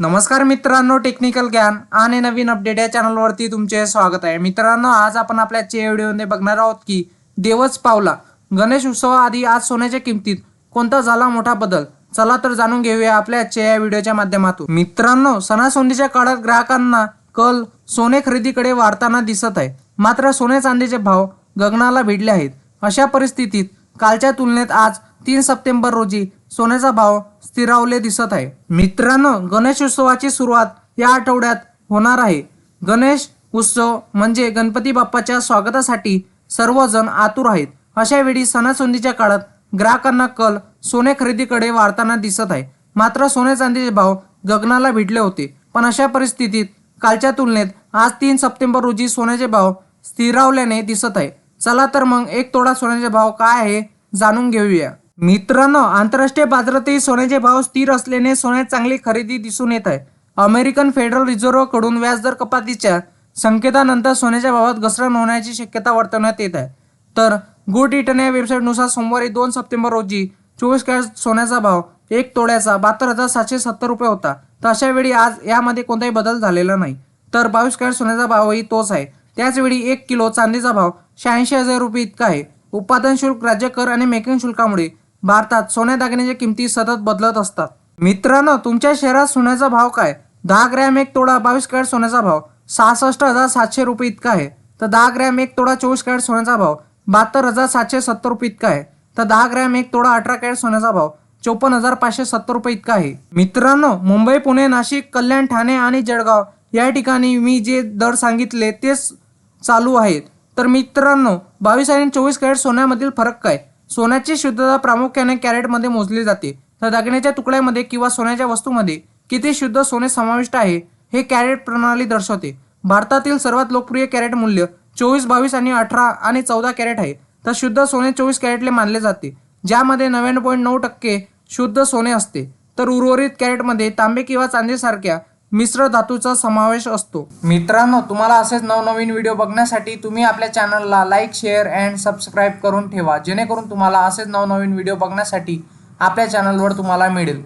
नमस्कार मित्रांनो टेक्निकल ज्ञान आणि नवीन अपडेट या चॅनलवरती तुमचे स्वागत आहे. मित्रांनो आज आपण आपल्या चे व्हिडिओमध्ये बघणार आहोत की देवच पावला. गणेश उत्सवाआधी आज सोन्याच्या किमतीत कोणता झाला मोठा बदल? चला तर जाणून घेऊया आपल्या चे या व्हिडिओच्या माध्यमातून. मित्रांनो सणासोंदीच्या काळात ग्राहकांना कल सोने खरेदीकडे वाढताना दिसत आहे. मात्र सोने चांदीचे भाव गगनाला भिडले आहेत. अशा परिस्थितीत कालच्या तुलनेत आज तीन सप्टेंबर रोजी सोन्याचा भाव स्थिरावले दिसत आहे. मित्रांनो गणेश उत्सवाची सुरुवात या आठवड्यात होणार आहे. गणेश उत्सव म्हणजे गणपती बाप्पाच्या स्वागतासाठी सर्वजण आतुर आहेत. अशा वेळी सणासुंदीच्या काळात ग्राहकांना कल सोने खरेदीकडे वाढताना दिसत आहे. मात्र सोने चांदीचे भाव गगनाला भिडले होते. पण अशा परिस्थितीत कालच्या तुलनेत आज तीन सप्टेंबर रोजी सोन्याचे भाव स्थिरावल्याने दिसत आहे. चला तर मग एक तोडा सोन्याचे भाव काय आहे जाणून घेऊया. मित्रांनो आंतरराष्ट्रीय बाजारातही सोन्याचे भाव स्थिर असल्याने सोन्यात चांगली खरेदी दिसून येत आहे. अमेरिकन फेडरल रिझर्व्हकडून व्याजदर कपातीच्या संकेतानंतर सोन्याच्या भावात घसरण होण्याची शक्यता वर्तवण्यात येत आहे. तर गुड रिटर्न या वेबसाईटनुसार सोमवारी दोन सप्टेंबर रोजी चोवीस कॅरेट सोन्याचा भाव एक तोड्याचा बहात्तर हजार सातशे सत्तर रुपये होता. तर अशा वेळी आज यामध्ये कोणताही बदल झालेला नाही. तर बावीस कॅरेट सोन्याचा भावही तोच आहे. त्याचवेळी एक किलो चांदीचा भाव शहाऐंशी हजार रुपये इतका आहे. उत्पादन शुल्क राज्य कर आणि मेकिंग शुल्कामुळे भारतात सोन्या दागिन्याच्या किमती सतत बदलत असतात. मित्रांनो तुमच्या शहरात सोन्याचा भाव काय? दहा ग्रॅम एक तोडा बावीस कॅरेट सोन्याचा भाव. सहासष्ट हजार सातशे रुपये इतका आहे. तर दहा ग्रॅम एक तोडा चोवीस कॅरेट सोन्याचा भाव. बहात्तर हजार सातशे सत्तर रुपये इतका आहे. तर दहा ग्रॅम एक तोडा अठरा कॅरेट सोन्याचा भाव. चोपन्न हजार पाचशे सत्तर रुपये इतका आहे. मित्रांनो मुंबई पुणे नाशिक कल्याण ठाणे आणि जळगाव या ठिकाणी मी जे दर सांगितले तेच चालू आहेत. तर मित्रांनो बावीस आणि चोवीस कॅरेट सोन्यामधील फरक काय? सोन्याची शुद्धता प्रामुख्याने कॅरेटमध्ये मोजली जाते. तर दागिन्याच्या तुकड्यामध्ये किंवा सोन्याच्या वस्तूमध्ये किती शुद्ध सोने समाविष्ट आहे हे कॅरेट प्रणाली दर्शवते. भारतातील सर्वात लोकप्रिय कॅरेट मूल्य चोवीस बावीस आणि अठरा आणि चौदा कॅरेट आहे. तर शुद्ध सोने चोवीस कॅरेटले मानले जाते. ज्यामध्ये नव्याण्णव पॉईंट नऊ टक्के शुद्ध सोने असते. तर उर्वरित कॅरेटमध्ये तांबे किंवा चांदीसारख्या मिश्र धातूचा समावेश असतो. मित्रांनो तुम्हाला असेच नवनवीन व्हिडिओ बघण्यासाठी तुम्ही आपल्या चॅनलला लाईक शेअर अँड सबस्क्राईब करून ठेवा. जेणेकरून तुम्हाला असेच नवनवीन व्हिडिओ बघण्यासाठी आपल्या चॅनलवर तुम्हाला मिळेल.